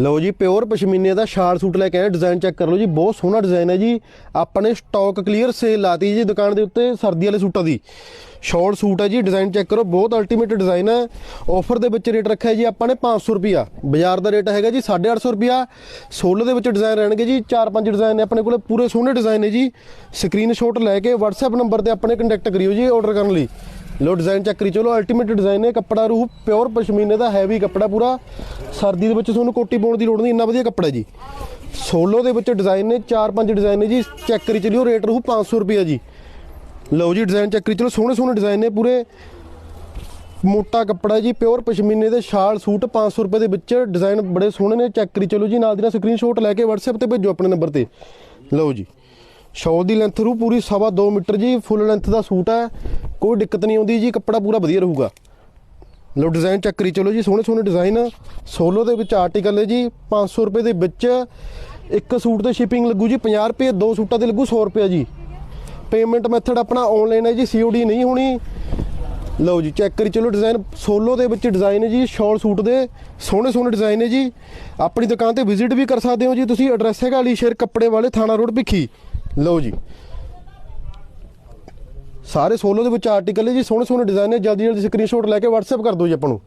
ਲਓ ਜੀ, ਪਿਓਰ ਪਸ਼ਮੀਨੇ ਦਾ ਸ਼ਾਲ ਸੂਟ ਲੈ ਕੇ ਆਏ ਡਿਜ਼ਾਈਨ ਚੈੱਕ ਕਰ ਲਓ ਜੀ, ਬਹੁਤ ਸੋਹਣਾ ਡਿਜ਼ਾਈਨ ਹੈ ਜੀ। ਆਪਾਂ ਨੇ ਸਟਾਕ ਕਲੀਅਰ ਸੇਲ ਲਾਤੀ ਜੀ ਦੁਕਾਨ ਦੇ ਉੱਤੇ ਸਰਦੀ ਵਾਲੇ ਸੂਟਾਂ ਦੀ। ਸ਼ਾਲ ਸੂਟ ਹੈ ਜੀ ਡਿਜ਼ਾਈਨ ਚੈੱਕ ਕਰੋ, ਬਹੁਤ ਅਲਟੀਮੇਟ ਡਿਜ਼ਾਈਨ ਹੈ। ਆਫਰ ਦੇ ਵਿੱਚ ਰੇਟ ਰੱਖਿਆ ਜੀ ਆਪਾਂ ਨੇ 500 ਰੁਪਿਆ ਬਾਜ਼ਾਰ ਦਾ ਰੇਟ ਹੈਗਾ ਜੀ 850 ਰੁਪਿਆ ਸੋਲੋ ਦੇ ਵਿੱਚ ਡਿਜ਼ਾਈਨ ਰਹਿਣਗੇ ਜੀ 4-5 ਡਿਜ਼ਾਈਨ ਨੇ ਆਪਣੇ ਕੋਲੇ, ਪੂਰੇ ਸੋਹਣੇ ਡਿਜ਼ਾਈਨ ਨੇ ਜੀ। ਸਕਰੀਨਸ਼ਾਟ ਲੈ ਕੇ WhatsApp ਨੰਬਰ ਤੇ ਆਪਣੇ ਕੰਟੈਕਟ ਕਰਿਓ ਜੀ ਆਰਡਰ ਕਰਨ ਲਈ। ਲੋ ਡਿਜ਼ਾਈਨ ਚੈੱਕ ਕਰੀ ਚਲੋ ਅਲਟੀਮੇਟ ਡਿਜ਼ਾਈਨ ਹੈ ਕੱਪੜਾ ਰੂਹ ਪਿਓਰ ਪਸ਼ਮੀਨੇ ਦਾ ਹੈਵੀ ਕੱਪੜਾ ਪੂਰਾ। ਸਰਦੀ ਦੇ ਵਿੱਚ ਤੁਹਾਨੂੰ ਕੋਟੀ ਪਾਉਣ ਦੀ ਲੋੜ ਨਹੀਂ, ਇੰਨਾ ਵਧੀਆ ਕੱਪੜਾ ਜੀ। ਸੋਲੋ ਦੇ ਵਿੱਚ ਡਿਜ਼ਾਈਨ ਨੇ 4-5 ਡਿਜ਼ਾਈਨ ਨੇ ਜੀ ਚੈੱਕ ਕਰੀ ਚਲਿਓ ਰੇਟ ਰਹੂ 500 ਰੁਪਏ ਜੀ। ਲਓ ਜੀ ਡਿਜ਼ਾਈਨ ਚੈੱਕ ਕਰੀ ਚਲੋ ਸੋਹਣੇ ਸੋਹਣੇ ਡਿਜ਼ਾਈਨ ਨੇ ਪੂਰੇ। ਮੋਟਾ ਕੱਪੜਾ ਜੀ ਪਿਓਰ ਪਸ਼ਮੀਨੇ ਦੇ ਸ਼ਾਲ, ਸੂਟ 500 ਰੁਪਏ ਦੇ ਵਿੱਚ ਡਿਜ਼ਾਈਨ ਬੜੇ ਸੋਹਣੇ ਨੇ ਚੈੱਕ ਕਰੀ ਚਲੋ ਜੀ, ਨਾਲ ਦੀ ਨਾਲ ਸਕਰੀਨਸ਼ਾਟ ਲੈ ਕੇ WhatsApp ਤੇ ਭੇਜੋ ਆਪਣੇ ਨੰਬਰ ਤੇ। ਲਓ ਜੀ ਸ਼ਾਲ ਦੀ ਲੈਂਥ ਰੂ ਪੂਰੀ ਸਵਾ 2 ਮੀਟਰ ਜੀ ਫੁੱਲ ਲੈਂਥ ਦਾ ਸੂਟ ਹੈ। ਕੋਈ ਦਿੱਕਤ ਨਹੀਂ ਆਉਂਦੀ ਜੀ, ਕੱਪੜਾ ਪੂਰਾ ਵਧੀਆ ਰਹੂਗਾ। ਲਓ ਡਿਜ਼ਾਈਨ ਚੈੱਕ ਕਰੀ ਚਲੋ ਜੀ, ਸੋਹਣੇ ਸੋਹਣੇ ਡਿਜ਼ਾਈਨ ਸੋਲੋ ਦੇ ਵਿੱਚ ਆਰਟੀਕਲ ਹੈ ਜੀ 500 ਰੁਪਏ ਦੇ ਵਿੱਚ। ਇੱਕ ਸੂਟ ਤੇ ਸ਼ਿਪਿੰਗ ਲੱਗੂ ਜੀ 50 ਰੁਪਏ, ਦੋ ਸੂਟਾਂ ਤੇ ਲੱਗੂ 100 ਰੁਪਏ ਜੀ। ਪੇਮੈਂਟ ਮੈਥਡ ਆਪਣਾ ਆਨਲਾਈਨ ਹੈ ਜੀ ਸੀਓਡੀ ਨਹੀਂ ਹੋਣੀ। ਲਓ ਜੀ ਚੈੱਕ ਕਰੀ ਚਲੋ ਡਿਜ਼ਾਈਨ ਸੋਲੋ ਦੇ ਵਿੱਚ ਡਿਜ਼ਾਈਨ ਹੈ ਜੀ ਸ਼ਾਲ ਸੂਟ ਦੇ। ਸੋਹਣੇ ਸੋਹਣੇ ਡਿਜ਼ਾਈਨ ਹੈ ਜੀ। ਆਪਣੀ ਦੁਕਾਨ ਤੇ ਵਿਜ਼ਿਟ ਵੀ ਕਰ ਸਕਦੇ ਹੋ ਜੀ ਤੁਸੀਂ। ਐਡਰੈਸ ਹੈਗਾ ਅਲੀ ਸ਼ੇਰ ਕੱਪੜੇ ਵਾਲੇ, ਥਾਣਾ ਰੋਡ ਭਿੱਖੀ। ਲਓ ਜੀ। ਸਾਰੇ ਸੋਲੋ ਦੇ ਵਿੱਚ ਆਰਟੀਕਲ ਹੈ ਜੀ ਸੋਹਣੇ ਸੋਹਣੇ ਡਿਜ਼ਾਈਨ ਨੇ ਜਲਦੀ ਜਲਦੀ ਸਕਰੀਨਸ਼ਾਟ ਲੈ ਕੇ WhatsApp ਕਰ ਦਿਓ ਜੀ ਆਪਾਂ ਨੂੰ।